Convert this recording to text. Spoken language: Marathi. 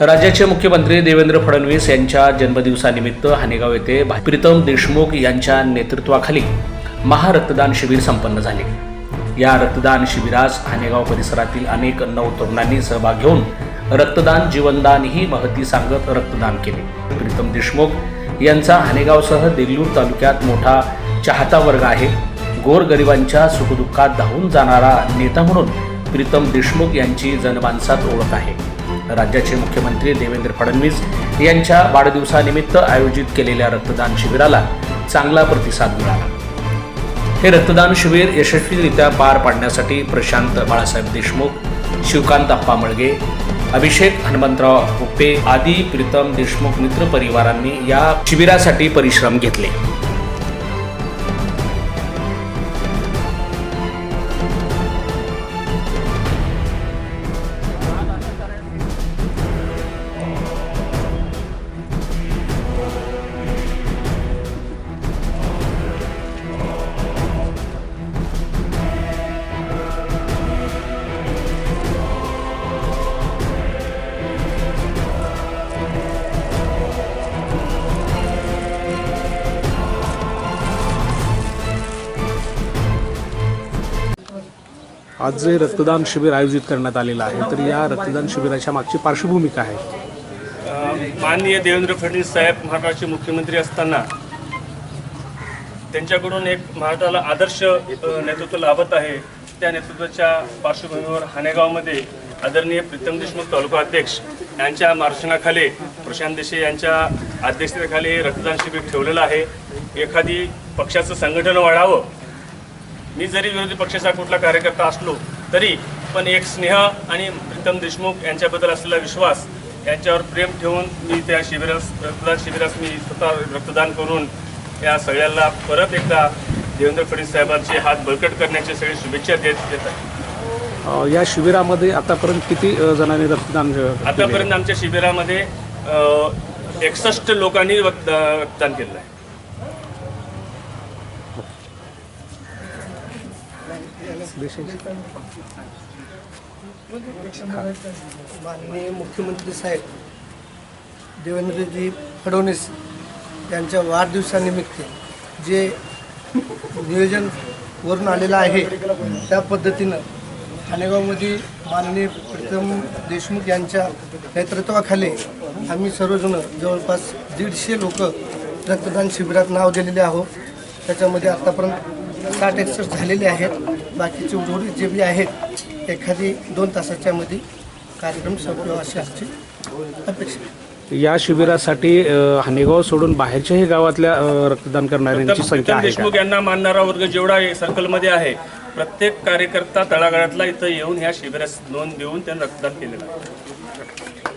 राज्याचे मुख्यमंत्री देवेंद्र फडणवीस यांच्या जन्मदिवसानिमित्त हानेगाव येथे प्रीतम देशमुख यांच्या नेतृत्वाखाली महारक्तदान शिबिर संपन्न झाले. या रक्तदान शिबिरास हानेगाव परिसरातील अनेक नऊ तरुणांनी सहभाग घेऊन रक्तदान जीवनदान ही महती सांगत रक्तदान केले. प्रीतम देशमुख यांचा हानेगावसह देगलूर तालुक्यात मोठा चाहता वर्ग आहे. गोरगरिबांच्या सुखदुःखात धावून जाणारा नेता म्हणून प्रीतम देशमुख यांची जनमानसात ओळख आहे. राज्याचे मुख्यमंत्री देवेंद्र फडणवीस यांच्या वाढदिवसानिमित्त आयोजित केलेल्या रक्तदान शिबिराला चांगला प्रतिसाद मिळाला. हे रक्तदान शिबिर यशस्वीरित्या पार पाडण्यासाठी प्रशांत बाळासाहेब देशमुख शिवकांत अप्पा मळगे अभिषेक हनुमंतराव हुप्पे आदी प्रीतम देशमुख मित्र परिवारांनी या शिबिरासाठी परिश्रम घेतले. आज जे रक्तदान शिबिर आयोजित करण्यात आलेलं आहे तर या रक्तदान शिबिराच्या मागची पार्श्वभूमी काय आहे माननीय देवेंद्र फडणवीस साहेब महाराष्ट्राचे मुख्यमंत्री असताना त्यांच्याकडून एक महाराष्ट्राला आदर्श नेतृत्व लाभत आहे. त्या नेतृत्वाच्या पार्श्वभूमीवर हानेगावमध्ये आदरणीय प्रीतम देशमुख तालुका अध्यक्ष यांच्या मार्गदर्शनाखाली प्रशांत देशे यांच्या अध्यक्षतेखाली रक्तदान शिबिर ठेवलेलं आहे. एखादी पक्षाचं संघटन वाढावं मी जरी विरोधी पक्षाचा कुठला कार्यकर्ता असलो तरी पण एक स्नेह आणि प्रीतम देशमुख यांच्याबद्दल असलेला विश्वास यांच्यावर प्रेम ठेवून मी त्या शिबिरास रक्तदान शिबिरास मी स्वतः रक्तदान करून या सगळ्यांना परत एकदा देवेंद्र फडणवीस साहेबांचे हात बळकट करण्याचे सगळे शुभेच्छा देत देत आहे या शिबिरामध्ये आतापर्यंत किती जणांनी रक्तदान? आतापर्यंत आमच्या शिबिरामध्ये एकसष्ट लोकांनी रक्त- रक्तदान केलं आहे माननीय मुख्यमंत्री साहेब देवेंद्रजी फडणवीस यांच्या वाढदिवसानिमित्त जे नियोजन वरून आलेलं आहे त्या पद्धतीनं ठाणेगावमध्ये माननीय प्रीतम देशमुख यांच्या नेतृत्वाखाली आम्ही सर्वजण जवळपास दीडशे लोक रक्तदान शिबिरात नाव दिलेले आहोत. त्याच्यामध्ये आत्तापर्यंत साठ एकसष्ट झालेले आहेत. बाकीचे उर्वरित जे बी आहेत एखादी दोन तासाच्या मध्ये कार्यक्रम संपवा अशी आमची अपेक्षा. या शिबिरासाठी हानेगाव सोडून बाहेरच्याही गावातल्या रक्तदान करणाऱ्यांची संख्या आहे देशमुख यांना मानणारा वर्ग जेवढा आहे सर्कलमध्ये आहे प्रत्येक कार्यकर्ता तळागाळातला इथं येऊन ह्या शिबिरास नोंद देऊन त्यांनी रक्तदान केलेलं आहे.